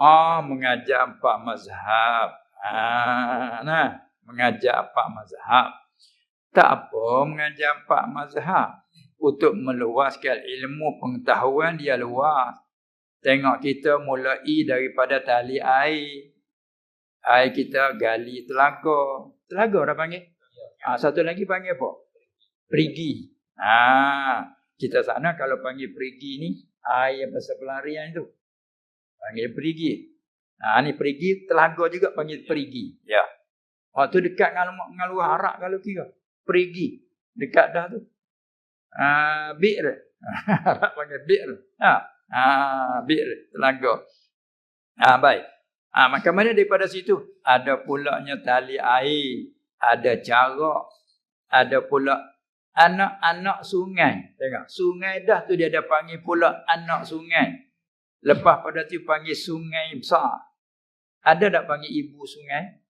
Ah, mengajar empat mazhab. Ah, nah, mengajar empat mazhab. Tak apa mengajar empat mazhab. Untuk meluaskan ilmu pengetahuan dia luas. Tengok kita mulai daripada tali air. Air kita gali telaga. Telaga dah panggil. Ha, satu lagi panggil apa? Perigi. Ha, kita sana kalau panggil perigi ni, air yang pasal pelarian tu. Panggil perigi. Ha, ni perigi, telaga juga panggil perigi. Ya. Waktu dekat dengan, dengan luar Arab kalau kira. Perigi. Dekat dah tu. Ha, bir. Arab panggil bir. Ha, ha, bir. Telaga. Ha, baik. Ha, maka mana daripada situ? Ada pulaknya tali air. Ada cara. Ada pula anak-anak sungai. Tengok, sungai dah tu dia ada panggil pula anak sungai. Lepas pada tu panggil sungai besar. Ada tak panggil ibu sungai?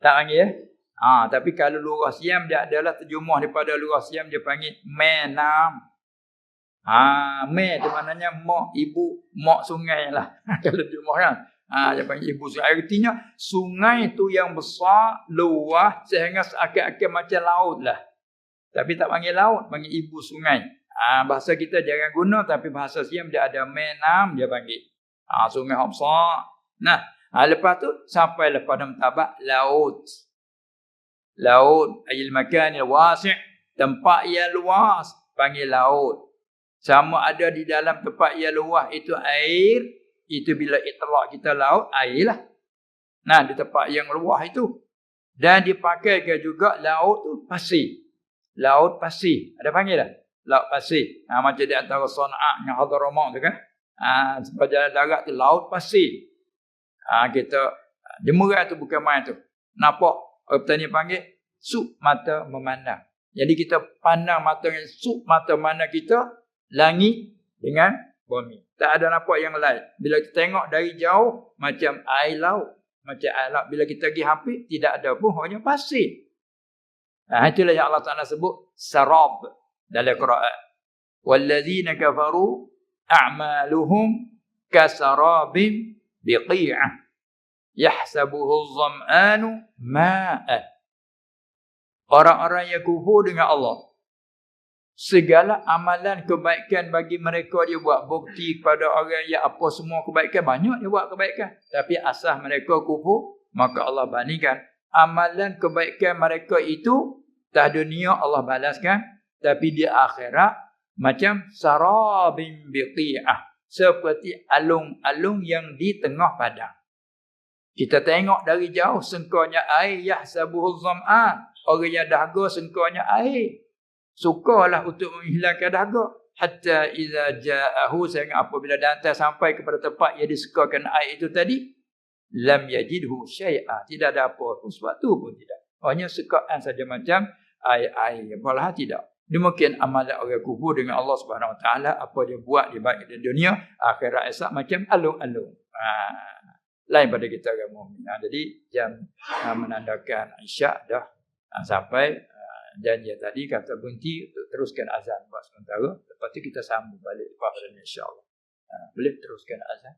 Tak panggil ya? Ha, tapi kalau luar siam dia adalah terjemah daripada luar siam dia panggil menam. Ha, me tu maknanya mak ibu mak sungai lah. kalau terjemah kan. Ha, dia panggil ibu sungai. Artinya sungai tu yang besar, luas sehingga seakan-akan macam laut lah. Tapi tak panggil laut, panggil ibu sungai. Ha, bahasa kita jangan guna tapi bahasa Siam dia ada menam dia panggil. Ha, sungai Hafsa. Nah, ha, lepas tu sampai lepas dalam tabak laut. Laut ayil makan yang wasi' tempat yang luas panggil laut. Sama ada di dalam tempat yang luas itu air, itu bila itlak kita laut, air lah. Nah, di tempat yang luas itu. Dan dipakai juga laut tu pasir. Laut pasir. Ada panggil tak? Laut pasir. Ha, macam di antara Sana'a dengan Hadramaut tu kan. Ha, sebab jalan darat tu laut pasir. Ha, kita jemurai tu bukan main tu. Nampak orang petani panggil sup mata memandang. Jadi kita pandang mata dengan sup mata mana kita langit dengan bumi. Tak ada nampak yang lain. Bila kita tengok dari jauh macam air laut. Macam air laut. Bila kita pergi hampir tidak ada pun hanya pasir. Ha, itulah yang Allah Ta'ala sebut sarab dalam Quran. Walladzina kafaru a'maluhum kasarabim biqi'ah. Yahsabuhu zam'anu ma'ah. Orang-orang yang kufur dengan Allah. Segala amalan kebaikan bagi mereka dia buat bukti kepada orang yang apa semua kebaikan. Banyak dia buat kebaikan. Tapi asal mereka kufur. Maka Allah bandingkan amalan kebaikan mereka itu tak dunia Allah balaskan tapi di akhirat macam sarabim biqi'ah seperti alung-alung yang di tengah padang. Kita tengok dari jauh sengkanya air yahsabuhu zam'an orang yang dahaga sengkanya air. Sukalah untuk menghilangkan dahaga hatta iza ja'ahu sehingga apabila datang sampai kepada tempat yang disekakan air itu tadi lam yajidhu syai'a. Tidak ada apa pun sesuatu pun tidak. Hanya sekaan saja macam air-air. Apalah tidak demikian amalan orang kufur dengan Allah Subhanahu Wa Taala apa dia buat di baik di dunia akhirat esok macam alung-alung ha. lain pada kita orang mukmin ha. jadi jam ha, menandakan isyak dah ha, sampai ha, dan tadi kata berhenti untuk teruskan azan buat sementara lepas tu kita sambung balik lepas pada insyaAllah ha, boleh teruskan azan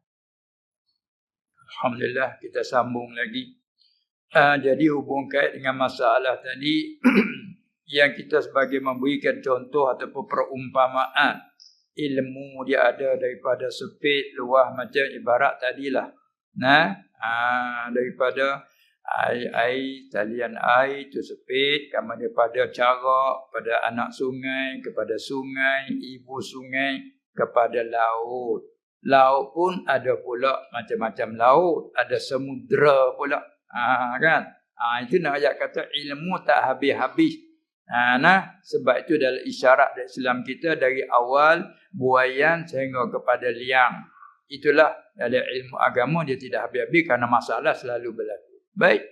Alhamdulillah kita sambung lagi. Uh, jadi hubung kait dengan masalah tadi yang kita sebagai memberikan contoh ataupun perumpamaan ilmu dia ada daripada sepit luah macam ibarat tadilah. Nah, uh, daripada air-air, talian air itu sepit, kemudian daripada cara pada anak sungai, kepada sungai, ibu sungai, kepada laut. Laut pun ada pula macam-macam laut. Ada semudra pula. Ha, kan? Ha, itu nak ayat kata ilmu tak habis-habis. Ha, nah, sebab itu dalam isyarat Islam kita dari awal buayan sehingga kepada liang. Itulah dalam ilmu agama dia tidak habis-habis kerana masalah selalu berlaku. Baik.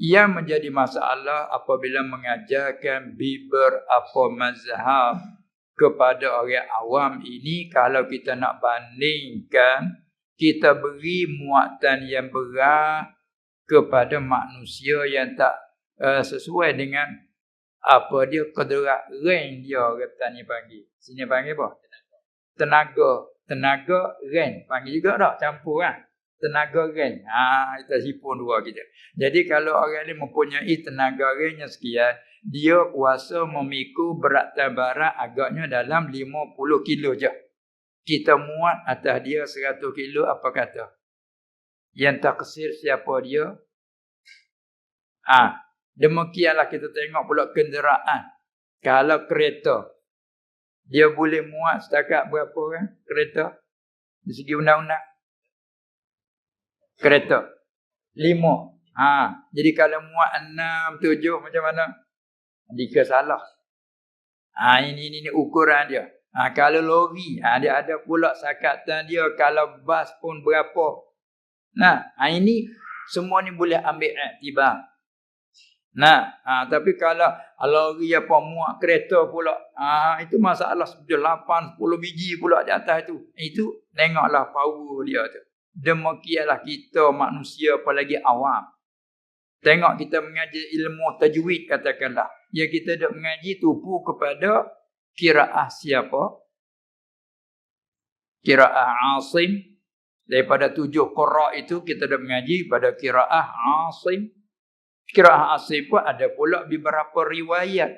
Yang menjadi masalah apabila mengajarkan biber apa mazhab kepada orang awam ini kalau kita nak bandingkan kita beri muatan yang berat kepada manusia yang tak uh, sesuai dengan apa dia kedera rank dia orang tanya panggil sini panggil apa tenaga tenaga rank panggil juga tak campur kan tenaga rank. Ha, kita hipun dua kita. Jadi kalau orang ni mempunyai tenaga ranknya sekian, dia kuasa memikul berat tabarat agaknya dalam 50 kilo je. Kita muat atas dia 100 kilo, apa kata? Yang tak kesir siapa dia? Ah, ha, demikianlah kita tengok pula kenderaan. Kalau kereta, dia boleh muat setakat berapa kan kereta? Di segi undang-undang. Kereta. Lima. Ha, jadi kalau muat enam, tujuh macam mana? Jika salah. Ha, ini, ini, ini ukuran dia. Ha, kalau lori, ha, dia ada pula sakatan dia. Kalau bas pun berapa. Nah, ha, ini semua ni boleh ambil tiba. Nah, ha, tapi kalau lori apa muat kereta pula, ha, itu masalah sebetulnya lapan, sepuluh biji pula di atas itu. Itu tengoklah power dia tu. Demikianlah kita manusia apalagi awam. Tengok kita mengaji ilmu tajwid katakanlah. Ya kita dak mengaji tupu kepada kiraah siapa? Kiraah Asim. Daripada tujuh qurra itu kita dak mengaji pada kiraah Asim. Kira'ah Asim pun ada pula beberapa riwayat.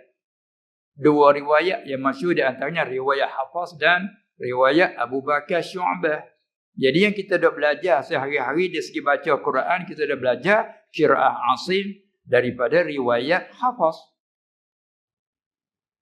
Dua riwayat yang masyur di antaranya riwayat Hafaz dan riwayat Abu Bakar Syu'bah. Jadi yang kita dah belajar sehari-hari di segi baca Quran, kita dah belajar Kira'ah Asim daripada riwayat Hafaz.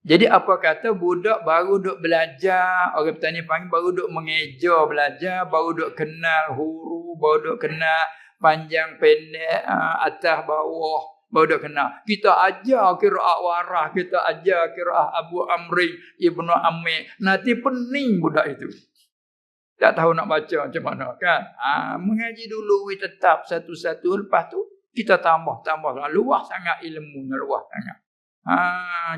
Jadi apa kata budak baru duk belajar, orang petani panggil baru duk mengeja belajar, baru duk kenal huruf, baru duk kenal panjang pendek uh, atas bawah baru dah kenal. Kita ajar qiraat warah kita ajar qiraat Abu Amri Ibnu Ammi. Nanti pening budak itu. Tak tahu nak baca macam mana kan? Ha, mengaji dulu we tetap satu-satu. Lepas tu kita tambah tambah luas sangat ilmunya luas sangat. Ha,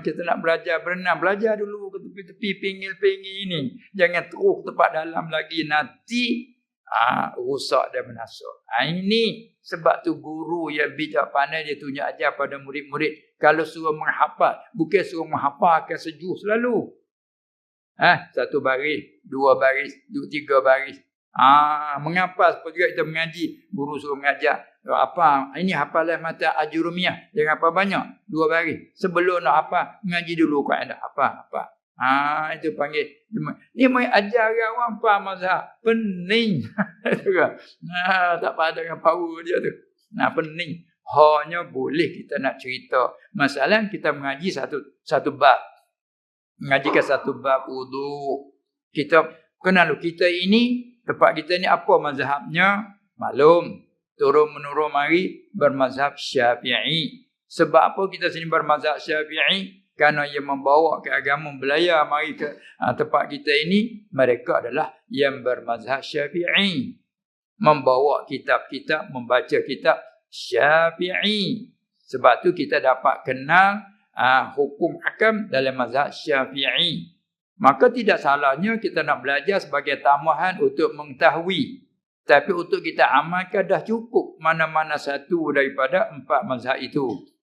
kita nak belajar berenang. Belajar dulu ke tepi-tepi pinggil-pinggil ini. Jangan terus tempat dalam lagi. Nanti Ah, ha, rusak dan menasuk. Ha, ini sebab tu guru yang bijak pandai dia tunjuk ajar pada murid-murid. Kalau suruh menghafal, bukan suruh menghafal akan sejuk selalu. Ha, satu baris, dua baris, dua, tiga baris. Ah, ha, mengapa seperti kita mengaji, guru suruh mengajar. Apa? Ini hafalan mata ajurumiah. Jangan apa banyak. Dua baris. Sebelum nak apa, mengaji dulu kaedah. Apa? Apa? Ha, itu panggil. Dia main ajar orang faham mazhab. Pening. ha, tak pada dengan power dia tu. Nah, pening. Hanya boleh kita nak cerita. Masalah kita mengaji satu satu bab. Mengajikan satu bab wudu. Kita kenal kita ini, tempat kita ni apa mazhabnya? Malum. Turun menurun mari bermazhab syafi'i. Sebab apa kita sini bermazhab syafi'i? Kerana yang membawa ke agama belayar mari ke ha, tempat kita ini mereka adalah yang bermazhab syafi'i. Membawa kitab-kitab membaca kitab syafi'i. Sebab tu kita dapat kenal ha, hukum hakam dalam mazhab syafi'i. Maka tidak salahnya kita nak belajar sebagai tambahan untuk mengetahui. Tapi untuk kita amalkan dah cukup mana-mana satu daripada empat mazhab itu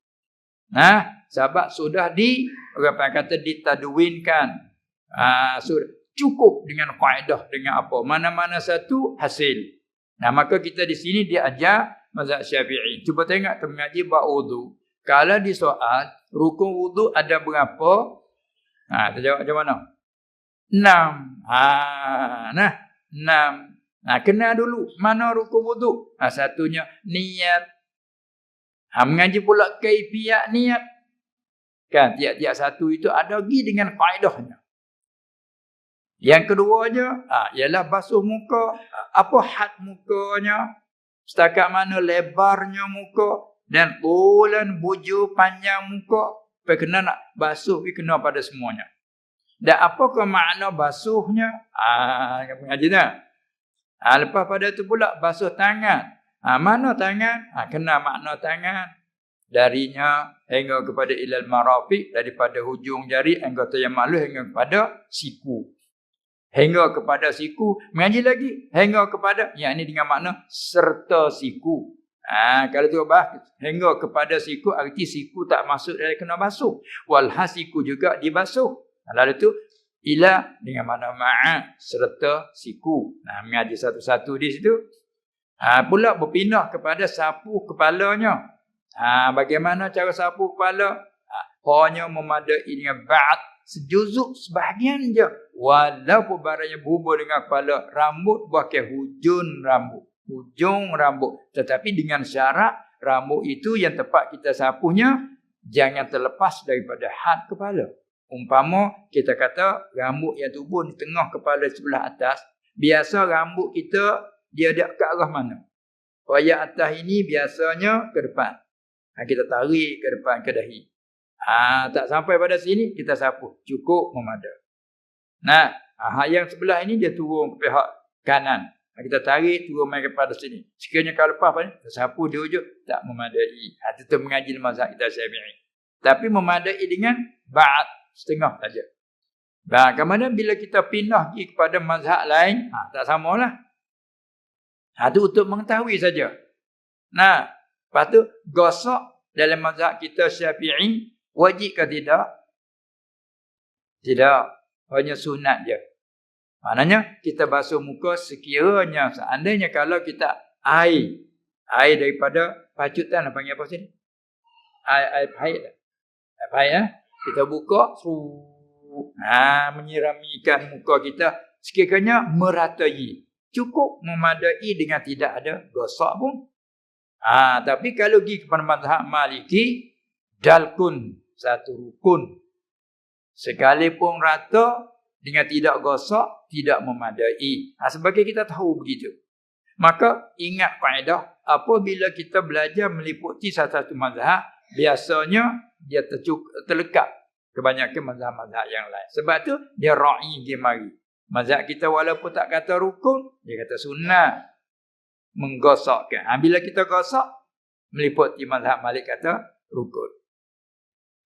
Nah, sebab sudah di apa kata ditadwinkan. Ah, sudah cukup dengan kaedah dengan apa? Mana-mana satu hasil. Nah, maka kita di sini diajar mazhab Syafi'i. Cuba tengok tu mengaji bab wudu. Kalau di soal rukun wudu ada berapa? Ha, terjawab macam mana? Enam. Ha, nah, enam. Nah, kenal dulu mana rukun wudu? Ha, satunya niat, Ha, mengaji pula kaifiat niat. Kan tiap-tiap satu itu ada lagi dengan faedahnya. Yang keduanya ha, ialah basuh muka. Apa had mukanya? Setakat mana lebarnya muka? Dan bulan bujur panjang muka? Pergi kena nak basuh, pergi kena pada semuanya. Dan apakah makna basuhnya? Ah, ha, mengaji tak? Ha, lepas pada itu pula basuh tangan. Ha, mana tangan? Ha, kena makna tangan. Darinya hingga kepada ilal marafiq. Daripada hujung jari hingga yang malu hingga kepada siku. Hingga kepada siku. Mengaji lagi. Hingga kepada. Yang ini dengan makna serta siku. Ha, kalau tu bah, hingga kepada siku arti siku tak masuk dari kena basuh. Walhasiku juga dibasuh. Lalu tu ila dengan mana ma'a serta siku. Nah, mengaji satu-satu di situ. Ha, pula berpindah kepada sapu kepalanya. Ha, bagaimana cara sapu kepala? Ha, hanya memadai dengan ba'at sejuzuk sebahagian je. Walaupun barangnya berhubung dengan kepala, rambut bukan hujung rambut. Hujung rambut. Tetapi dengan syarat, rambut itu yang tepat kita sapunya, jangan terlepas daripada had kepala. Umpama kita kata rambut yang tubuh di tengah kepala sebelah atas, biasa rambut kita dia ada ke arah mana? Wayang atas ini biasanya ke depan. Ha, kita tarik ke depan ke dahi. Ha, tak sampai pada sini, kita sapu. Cukup memadai. Nah, ha, yang sebelah ini dia turun ke pihak kanan. Ha, kita tarik, turun main kepada sini. Sekiranya kalau lepas, kita sapu di ujung, tak memadai. Ha, itu mengaji mazhab kita syafi'i. Tapi memadai dengan ba'at setengah saja. Nah, kemudian bila kita pindah kepada mazhab lain, ha, tak samalah. Itu untuk mengetahui saja. Nah, lepas tu gosok dalam mazhab kita syafi'i, wajib ke tidak? Tidak. Hanya sunat je. Maknanya kita basuh muka sekiranya seandainya kalau kita air. Air daripada pacutan apa panggil apa sini? Air, air pahit. Air pahit eh? Kita buka. Ha, menyiramikan muka kita. Sekiranya meratai cukup memadai dengan tidak ada gosok pun. Ha, tapi kalau pergi kepada mazhab Maliki, dalkun satu rukun. Sekalipun rata dengan tidak gosok, tidak memadai. Ha, sebagai kita tahu begitu. Maka ingat kaedah, apabila kita belajar meliputi satu-satu mazhab, biasanya dia tercuk, terlekat kebanyakan mazhab-mazhab yang lain. Sebab tu dia ra'i dia mari. Mazhab kita walaupun tak kata rukun, dia kata sunnah. Menggosokkan. Ha, bila kita gosok, meliputi mazhab Malik kata rukun.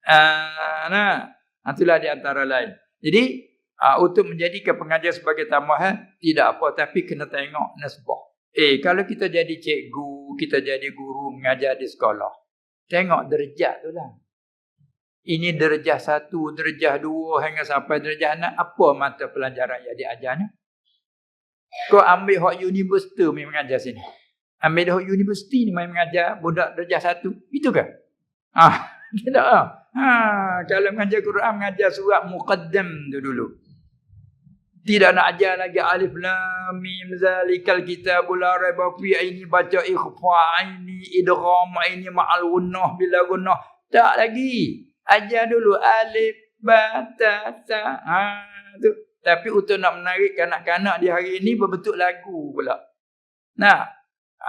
Uh, nah, itulah di antara lain. Jadi, uh, untuk menjadikan pengajar sebagai tambahan, tidak apa. Tapi kena tengok nasbah. Eh, kalau kita jadi cikgu, kita jadi guru mengajar di sekolah. Tengok derajat tu lah. Ini derajah satu, derajah dua, hingga sampai derajah enam. Apa mata pelajaran yang diajarnya? Kau ambil hak universiti main mengajar sini. Ambil hak universiti ni main mengajar budak derajah satu. Itu kan? Ah, tidak ah. Ha, kalau mengajar Quran, mengajar surat muqaddam tu dulu. Tidak nak ajar lagi alif lam mim zalikal kitabul la raiba fi ini baca ikhfa ini idgham ini ma'al gunnah bila gunnah tak lagi Ajar dulu alif ba ta sa ha tu. Tapi untuk nak menarik kanak-kanak di hari ini berbentuk lagu pula. Nah,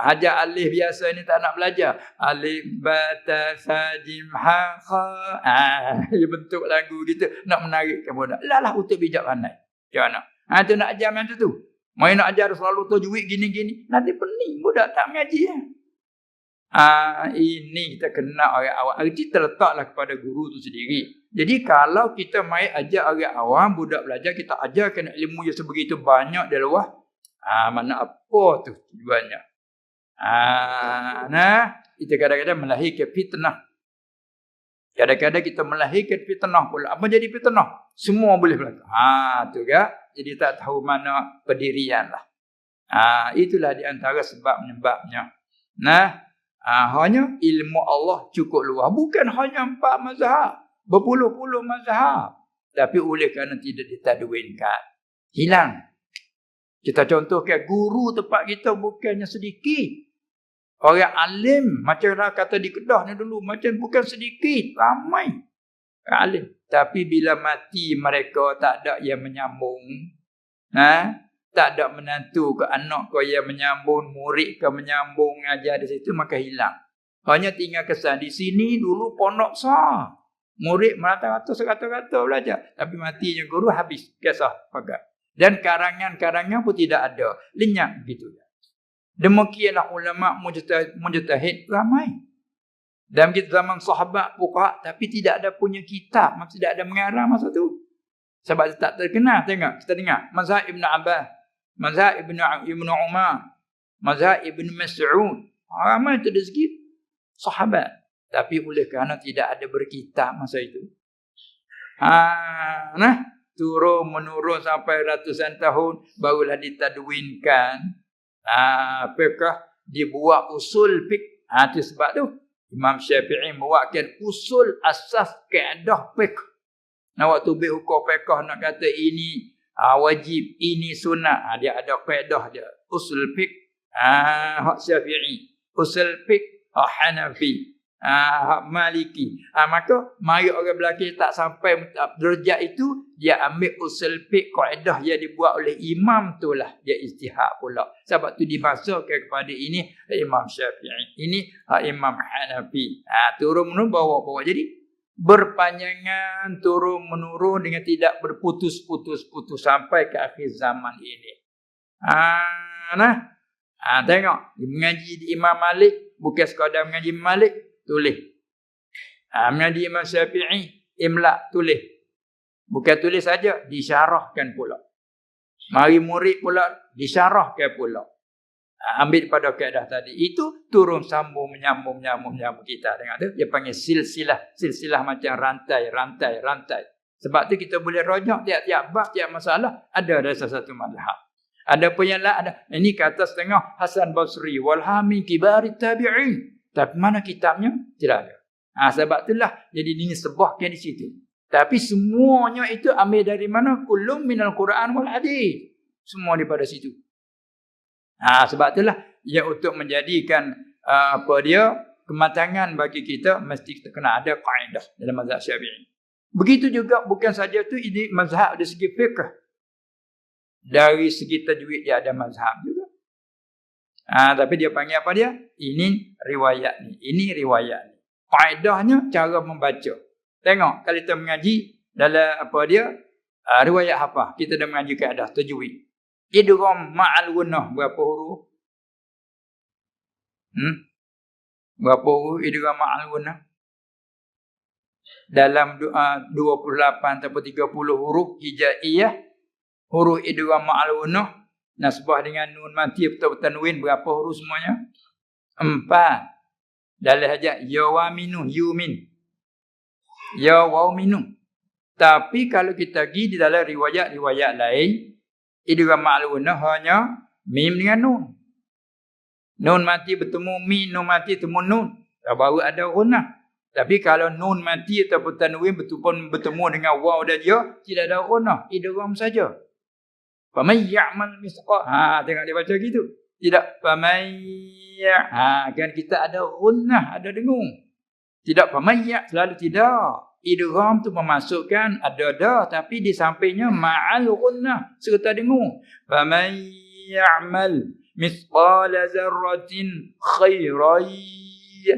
ajar alif biasa ni tak nak belajar. Alif ba ta sa jim ha kha. Ah, dia bentuk lagu gitu nak menarikkan budak. Lalah untuk bijak pandai. Macam mana? Ha tu nak ajar macam tu. Mai nak ajar selalu tajwid gini-gini. Nanti pening budak tak mengaji ya. Ah ini kita kena orang awam. Arti terletaklah kepada guru tu sendiri. Jadi kalau kita mai ajar orang awam, budak belajar, kita ajarkan ilmu yang sebegitu banyak di luar. Ah mana apa tu tujuannya? Ah nah, itu kadang-kadang melahirkan fitnah. Kadang-kadang kita melahirkan fitnah pula. Apa jadi fitnah? Semua boleh berlaku. Ha, tu kan? Jadi tak tahu mana pendirian lah. Ha, itulah di antara sebab-sebabnya. Nah, Ha, hanya ilmu Allah cukup luas. Bukan hanya empat mazhab. Berpuluh-puluh mazhab. Tapi oleh kerana tidak ditadwinkan. Hilang. Kita contohkan guru tempat kita bukannya sedikit. Orang alim. Macam orang kata di Kedah ni dulu. Macam bukan sedikit. Ramai. Alim. Tapi bila mati mereka tak ada yang menyambung. Ha? Tak ada menantu ke anak kau yang menyambung, murid ke menyambung, ajar di situ, maka hilang. Hanya tinggal kesan. Di sini dulu pondok sah. Murid merata-rata serata-rata belajar. Tapi matinya guru habis. Kisah pagar. Dan karangan-karangan pun tidak ada. Lenyap begitu. Demikianlah ulama mujtahid ramai. Dalam kita zaman sahabat buka tapi tidak ada punya kitab, tidak ada mengarah masa tu. Sebab tak terkenal tengok, kita dengar mazhab Ibn Abbas mazhab Ibn, Ibn Umar, mazhab Ibn Mas'ud. Ramai tu rezeki sahabat. Tapi oleh kerana tidak ada berkitab masa itu. Ha, nah, turun menurun sampai ratusan tahun barulah ditadwinkan. Ha, apakah dibuat usul fiqh. Ha, itu sebab tu Imam Syafi'i membuatkan usul asas kaedah fiqh. Nah waktu bi hukum fiqh nak kata ini ha, wajib, ini sunat, ha, dia ada kaedah dia. Usul fiqh ha, hak Syafi'i, usul fiqh hak Hanafi, Ah, maliki. Ah, maka mari orang belakang tak sampai derajat itu dia ambil usul fiqh kaedah yang dibuat oleh imam tu lah dia istihad pula. Sebab tu dibasuhkan kepada ini Imam Syafi'i. Ini hak Imam Hanafi. Ah, turun menurun bawa-bawa. Jadi berpanjangan turun menurun dengan tidak berputus-putus-putus sampai ke akhir zaman ini. Ah, nah. Ah, tengok mengaji di Imam Malik bukan sekadar mengaji Malik tulis. Ha, mengaji Imam Syafi'i, imla tulis. Bukan tulis saja, disyarahkan pula. Mari murid pula, disyarahkan pula. Ambil pada keadaan tadi. Itu turun sambung, menyambung, menyambung, menyambung kita. Dengar tu? Dia panggil silsilah. Silsilah macam rantai, rantai, rantai. Sebab tu kita boleh rojak tiap-tiap bab, tiap masalah. Ada ada satu madhab. Ada pun yang lah, ada. Ini kata setengah Hasan Basri. Walhami kibari tabi'in. Tapi mana kitabnya? Tidak ada. Ha, sebab itulah jadi ini sebahkan di situ. Tapi semuanya itu ambil dari mana? Kulum minal Quran wal hadis. Semua daripada situ. Ha, sebab itulah ia untuk menjadikan uh, apa dia kematangan bagi kita mesti kita kena ada kaedah dalam mazhab Syafi'i. Begitu juga bukan saja tu ini mazhab dari segi fiqh. Dari segi tajwid dia ada mazhab juga. Ha, tapi dia panggil apa dia? Ini riwayat ni. Ini riwayat ni. Faedahnya cara membaca. Tengok kalau kita mengaji dalam apa dia? Uh, riwayat apa? Kita dah mengaji kaedah tajwid. Idgham ma'al gunnah berapa huruf? Hmm? Berapa huruf idgham ma'al gunnah? Dalam uh, 28 atau 30 huruf hijaiyah huruf idgham ma'al gunnah Nasbah dengan nun mati atau tanwin berapa huruf semuanya? Empat. Dalam hajat yawaminu yumin. Yawaminu. Tapi kalau kita pergi di dalam riwayat-riwayat lain, idgham ma'lunah hanya mim dengan nun. Nun mati bertemu mim, nun mati bertemu nun. Baru ada gunah. Tapi kalau nun mati atau tanwin bertemu, bertemu dengan waw dan ya, tidak ada gunah. Idgham saja. Faman ya'mal misqa. Ha tengok dia baca gitu. Tidak faman ya. Ha kan kita ada gunnah, ada dengung. Tidak faman ya selalu tidak. Idgham tu memasukkan ada dah tapi di sampingnya ma'al gunnah serta dengung. Faman ya'mal misqala zarratin khairan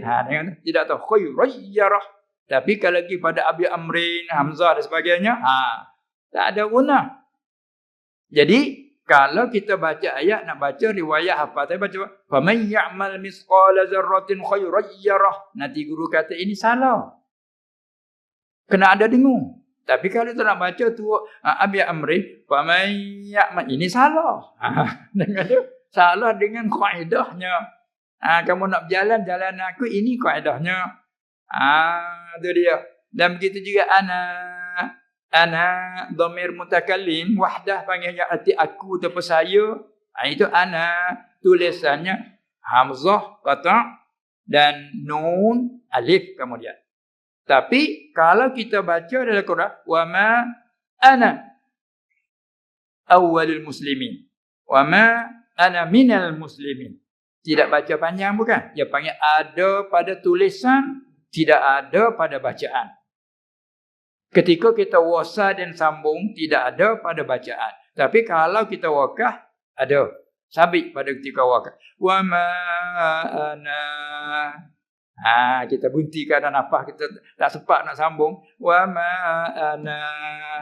ha tidak tahu khairayarah. Tapi kalau lagi pada Abi Amrin, Hamzah dan sebagainya, ha tak ada guna. Jadi kalau kita baca ayat nak baca riwayat apa tadi baca faman ya'mal misqala zarratin khairan yarah nanti guru kata ini salah kena ada dengung tapi kalau kita nak baca tu ha, abi amri faman ya'mal. Ini salah. Ha, dengan tu. Salah dengan kaedahnya ha, kamu nak berjalan jalan aku ini kaedahnya ah tu dia. Dan begitu juga anak ana dhamir mutakallim. Wahdah panggil arti aku ataupun saya. Ha, itu ana. Tulisannya hamzah qata dan nun alif kemudian tapi kalau kita baca dalam Quran wa ma ana awwalul muslimin. Wa ma ana minal muslimin. Tidak baca panjang bukan? Dia panggil ada pada tulisan tidak ada pada bacaan. Ketika kita wasa dan sambung tidak ada pada bacaan. Tapi kalau kita wakah ada. Sabit pada ketika wakah. Wa ma ana Ha, kita buntikan dan apa kita tak sempat nak sambung. Wa ma ana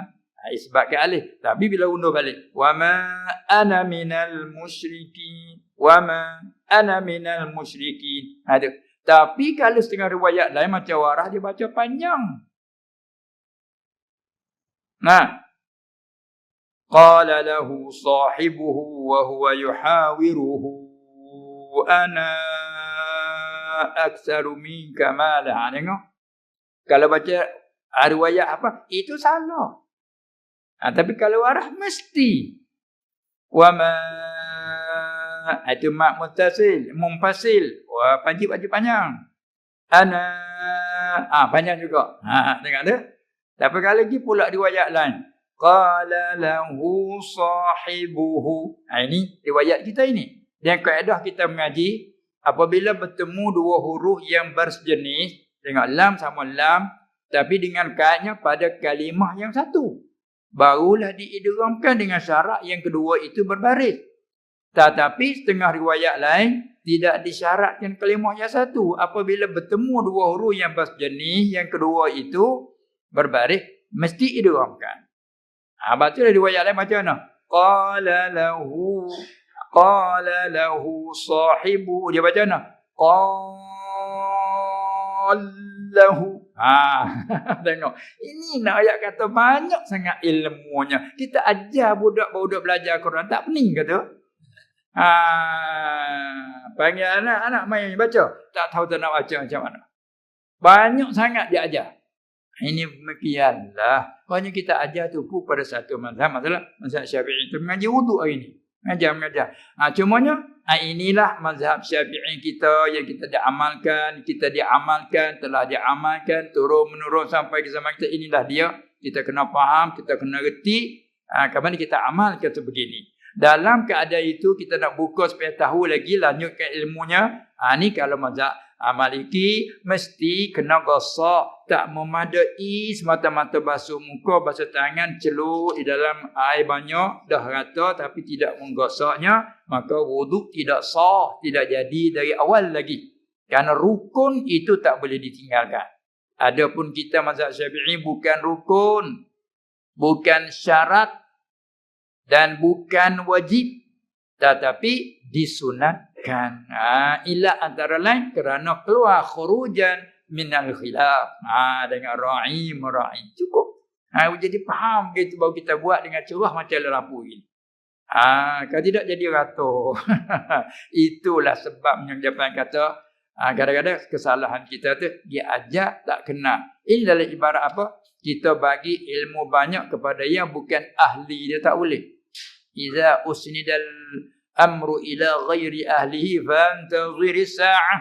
ha, isbat ke alih. Tapi bila undur balik. Wa ma ana minal musyrikin. Wa ma ana minal musyrikin. Ha, Tapi kalau setengah riwayat lain macam warah dia baca panjang. Nah. Qala lahu sahibuhu wa huwa yuhawiruhu ana aktsaru minka mala. Ha, tengok. Kalau baca riwayat apa? Itu salah. Ha, tapi kalau arah mesti wa ma itu mak mutasil, mumpasil. Wah, wajib-wajib panjang. Ana ah panjang juga. Ha tengok tu. Tapi kali lagi pula riwayat lain. Qala lahu sahibuhu. Ha ini riwayat kita ini. Dan kaedah kita mengaji apabila bertemu dua huruf yang bersejenis, tengok lam sama lam tapi dengan kaitnya pada kalimah yang satu. Barulah diidramkan dengan syarat yang kedua itu berbaris. Tetapi setengah riwayat lain tidak disyaratkan kalimah yang satu. Apabila bertemu dua huruf yang bersejenis, yang kedua itu berbaris, mesti idramkan. Ha, baca lah riwayat lain macam mana? Qala lahu qala lahu sahibu dia baca mana? Qala lahu Ha, tengok. Ini nak ayat kata banyak sangat ilmunya. Kita ajar budak-budak belajar Quran tak pening ke tu? Ha, panggil anak-anak main baca. Tak tahu tu nak baca macam mana. Banyak sangat dia ajar. Ini demikianlah. Banyak kita ajar tu pun pada satu mazhab. Masalah mazhab syafi'i itu mengaji wuduk hari ini. Mengajar, mengajar. Ha, cumanya Ha, inilah mazhab syafi'i kita yang kita diamalkan, kita diamalkan, telah diamalkan, turun menurun sampai ke zaman kita. Inilah dia. Kita kena faham, kita kena reti. Ha, kapan kita amalkan sebegini. Dalam keadaan itu, kita nak buka supaya tahu lagi, lanjutkan ilmunya. Ha, ini kalau mazhab Amaliki mesti kena gosok tak memadai semata-mata basuh muka basuh tangan celup di dalam air banyak dah rata tapi tidak menggosoknya maka wuduk tidak sah tidak jadi dari awal lagi. Kerana rukun itu tak boleh ditinggalkan. Adapun kita mazhab Syafi'i bukan rukun bukan syarat dan bukan wajib tetapi disunat kan ha, ila antara lain kerana keluar khurujan minal khilaf. Ha, dengan ra'i mera'i. Cukup. Ha, jadi faham gitu baru kita buat dengan curah macam lelapu ini? Ha, kalau tidak jadi rato itulah sebabnya Jepang kata ha, kadang-kadang kesalahan kita tu dia ajak tak kena. Ini dalam ibarat apa? Kita bagi ilmu banyak kepada yang bukan ahli dia tak boleh. Iza usnidal amru ila ghairi ahlihi fantazir sa'ah.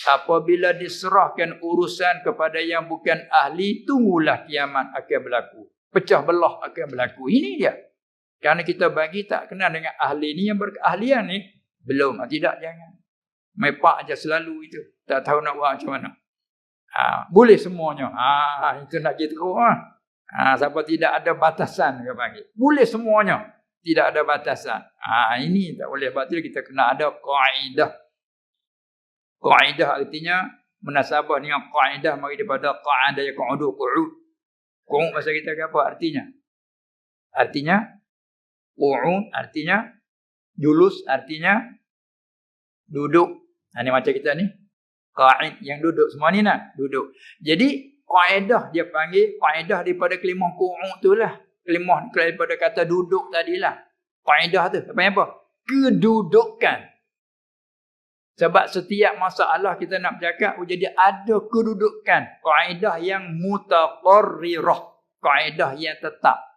Apabila diserahkan urusan kepada yang bukan ahli tunggulah kiamat akan berlaku. Pecah belah akan berlaku. Ini dia. Kerana kita bagi tak kenal dengan ahli ni yang berkeahlian ni belum. Tidak jangan. Mepak aja selalu itu. Tak tahu nak buat macam mana. Ha, boleh semuanya. Ha, itu nak gitu ha. ha, siapa tidak ada batasan dia bagi boleh semuanya tidak ada batasan. Ha, ini tak boleh batil kita kena ada kaedah. Kaedah artinya munasabah dengan kaedah mari daripada kaedah yang qu'udu qu'ud. Qu'ud bahasa kita apa artinya? Artinya qu'ud artinya julus artinya duduk. Ha, ini macam kita ni. Qaid yang duduk semua ni nak duduk. Jadi kaedah dia panggil kaedah daripada kelimah qu'ud tu lah kelimah daripada kata duduk tadilah. Kaedah tu. Apa apa? Kedudukan. Sebab setiap masalah kita nak bercakap, oh, jadi ada kedudukan. Kaedah yang mutaqarrirah. Kaedah yang tetap.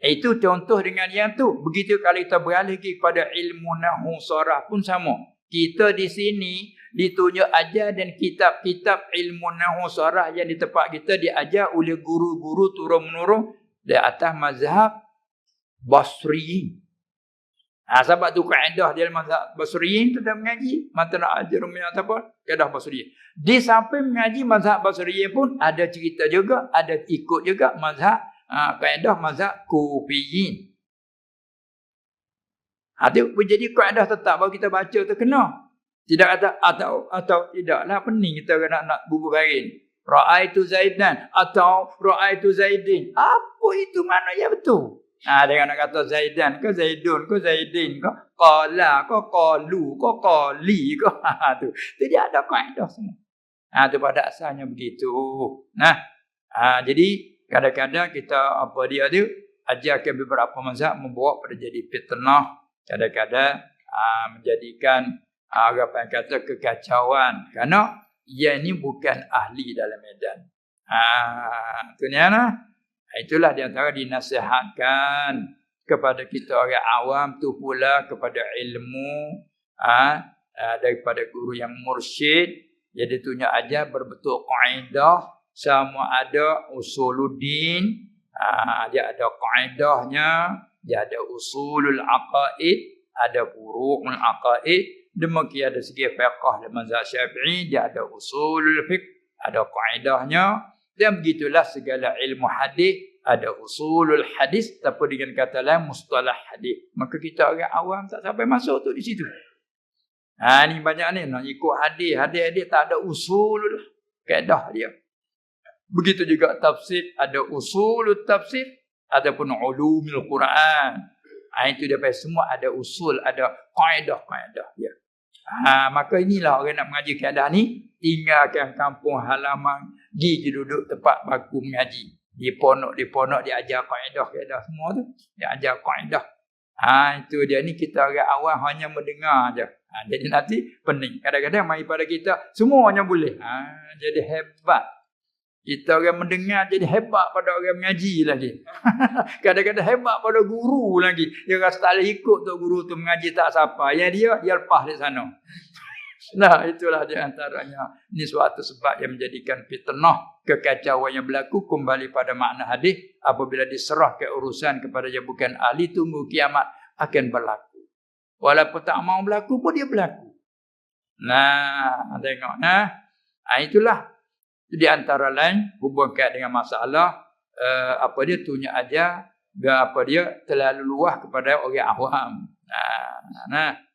Itu contoh dengan yang tu. Begitu kalau kita beralih kepada ilmu nahu sarah pun sama. Kita di sini ditunjuk ajar dan kitab-kitab ilmu nahu sarah yang di tempat kita diajar oleh guru-guru turun-menurun di atas mazhab Basriyin. Ha, sebab tu kaedah dia mazhab Basriyin tu dah mengaji. Mata nak ajar rumah apa? Kaedah Basriyin. Di samping mengaji mazhab Basriyin pun ada cerita juga. Ada ikut juga mazhab. Ha, kaedah mazhab Kufiyin. Ha, tu jadi kaedah tetap bahawa kita baca tu kena. Tidak kata atau atau tidaklah pening kita nak nak bubuh barin. Ra'aitu Zaidan atau ra'aitu Zaidin. Apa itu mana ya betul? Ha, dengan nak kata Zaidan ke Zaidun ke Zaidin ke qala ke qalu ke qali ke ha tu. Jadi ada kaedah semua. Ha tu pada asalnya begitu. Nah. Ha jadi kadang-kadang kita apa dia tu ajarkan beberapa mazhab membawa pada jadi fitnah. Kadang-kadang ha, menjadikan Arab yang kata kekacauan. Kerana ia ini bukan ahli dalam medan. Ha, itu ni lah. Itulah di antara dinasihatkan kepada kita orang awam tu pula kepada ilmu ha, daripada guru yang mursyid jadi tunjuk aja berbentuk kaidah sama ada usuluddin ha, dia ada kaidahnya dia ada usulul aqaid ada furu'ul aqaid demikian ada segi fiqh dan mazhab syafi'i dia ada usulul fiqh ada kaidahnya dan begitulah segala ilmu hadis ada usulul hadis tapi dengan kata lain mustalah hadis. Maka kita orang awam tak sampai masuk tu di situ. Ha ni banyak ni nak ikut hadis, hadis-hadis tak ada usulul kaedah dia. Begitu juga tafsir ada usulul tafsir ataupun ulumul Quran. Ha, itu dia semua ada usul, ada kaedah-kaedah dia. Ha, maka inilah orang nak mengaji keadaan ni tinggalkan kampung halaman pergi duduk tempat baku mengaji. Di ponok di ponok dia ajar kaedah kaedah semua tu dia ajar kaedah. Ha itu dia ni kita orang awam hanya mendengar aja ha, jadi nanti pening. Kadang-kadang mai pada kita semuanya boleh. Ha jadi hebat kita orang mendengar jadi hebat pada orang mengaji lagi. Kadang-kadang hebat pada guru lagi. Dia rasa tak boleh ikut tu guru tu mengaji tak siapa. Yang dia, dia lepas di sana. Nah itulah di antaranya. Ini suatu sebab yang menjadikan fitnah kekacauan yang berlaku kembali pada makna hadis apabila diserah ke urusan kepada yang bukan ahli tunggu kiamat akan berlaku. Walaupun tak mau berlaku pun dia berlaku. Nah, tengok nah. Ha, itulah di antara lain hubungkan dengan masalah uh, apa dia tunjuk aja apa dia terlalu luah kepada orang awam. Nah, nah.